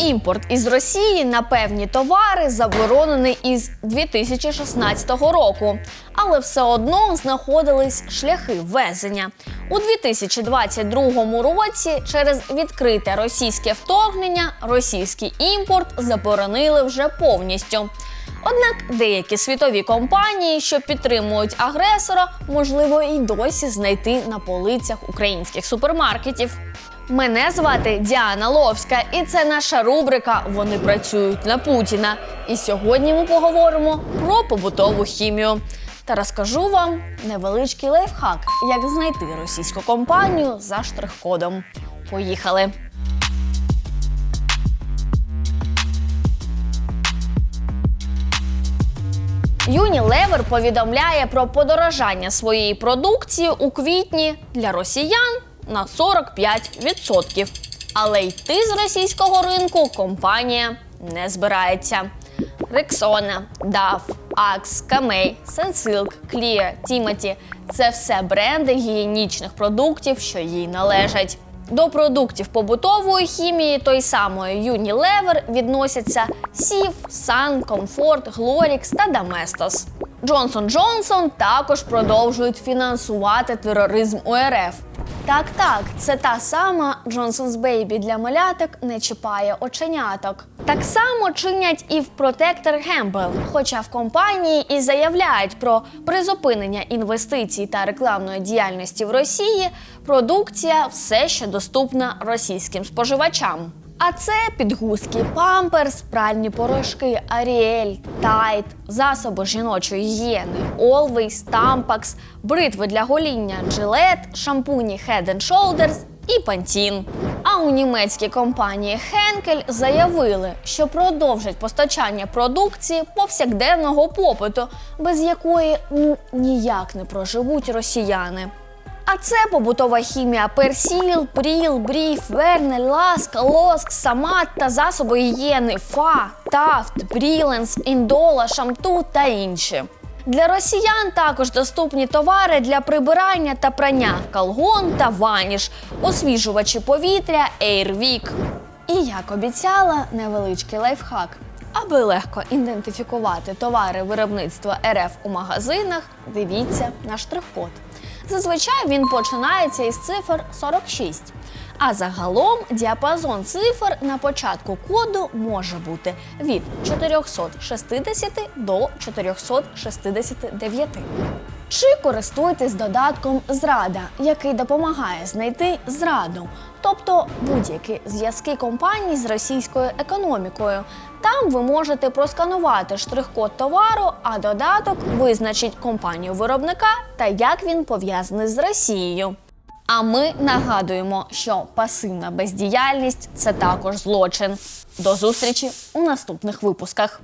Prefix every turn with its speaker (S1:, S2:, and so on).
S1: імпорт із Росії на певні товари заборонений із 2016 року, але все одно знаходились шляхи ввезення. У 2022 році через відкрите російське вторгнення російський імпорт заборонили вже повністю. Однак деякі світові компанії, що підтримують агресора, можливо і досі знайти на полицях українських супермаркетів. Мене звати Діана Ловська, і це наша рубрика Вони працюють на Путіна. І сьогодні ми поговоримо про побутову хімію. Та розкажу вам невеличкий лайфхак, як знайти російську компанію за штрих-кодом. Поїхали! Unilever повідомляє про подорожання своєї продукції у квітні для росіян на 45%. Але йти з російського ринку компанія не збирається. Rexona, DAF, Axe, Camay, Sunsilk, Clear, Timothy – це все бренди гігієнічних продуктів, що їй належать. До продуктів побутової хімії той самої Unilever відносяться Сів, Сан, Комфорт, Глорікс та Даместос. Джонсон Джонсон також продовжують фінансувати тероризм у РФ. Так, так, це та сама Джонсонс Бейбі для маляток не чіпає оченяток. Так само чинять і в протектор Гембел, хоча в компанії і заявляють про призупинення інвестицій та рекламної діяльності в Росії, продукція все ще доступна російським споживачам. А це підгузки памперс, пральні порошки, Аріель, Тайт, засоби жіночої гігієни, Always, Tampax, бритви для гоління Gillette, шампуні Head and Shoulders і Pantene. А у німецькій компанії Henkel заявили, що продовжать постачання продукції повсякденного попиту, без якої ну ніяк не проживуть росіяни. А це побутова хімія Персіл, Пріл, Бріф, Вернель, Ласка, Лоск, Самат та засоби гігієни Фа, Тафт, Бріленс, Індола, Шамту та інші. Для росіян також доступні товари для прибирання та прання Калгон та Ваніш, освіжувачі повітря Airwick. І як обіцяла, невеличкий лайфхак. Аби легко ідентифікувати товари виробництва РФ у магазинах, дивіться на штрих-код. Зазвичай він починається із цифр 46. А загалом діапазон цифр на початку коду може бути від 460 до 469. Чи користуйтесь додатком Зрада, який допомагає знайти зраду, тобто будь-які зв'язки компаній з російською економікою. Там ви можете просканувати штрих-код товару, а додаток визначить компанію виробника та як він пов'язаний з Росією. А ми нагадуємо, що пасивна бездіяльність це також злочин. До зустрічі у наступних випусках.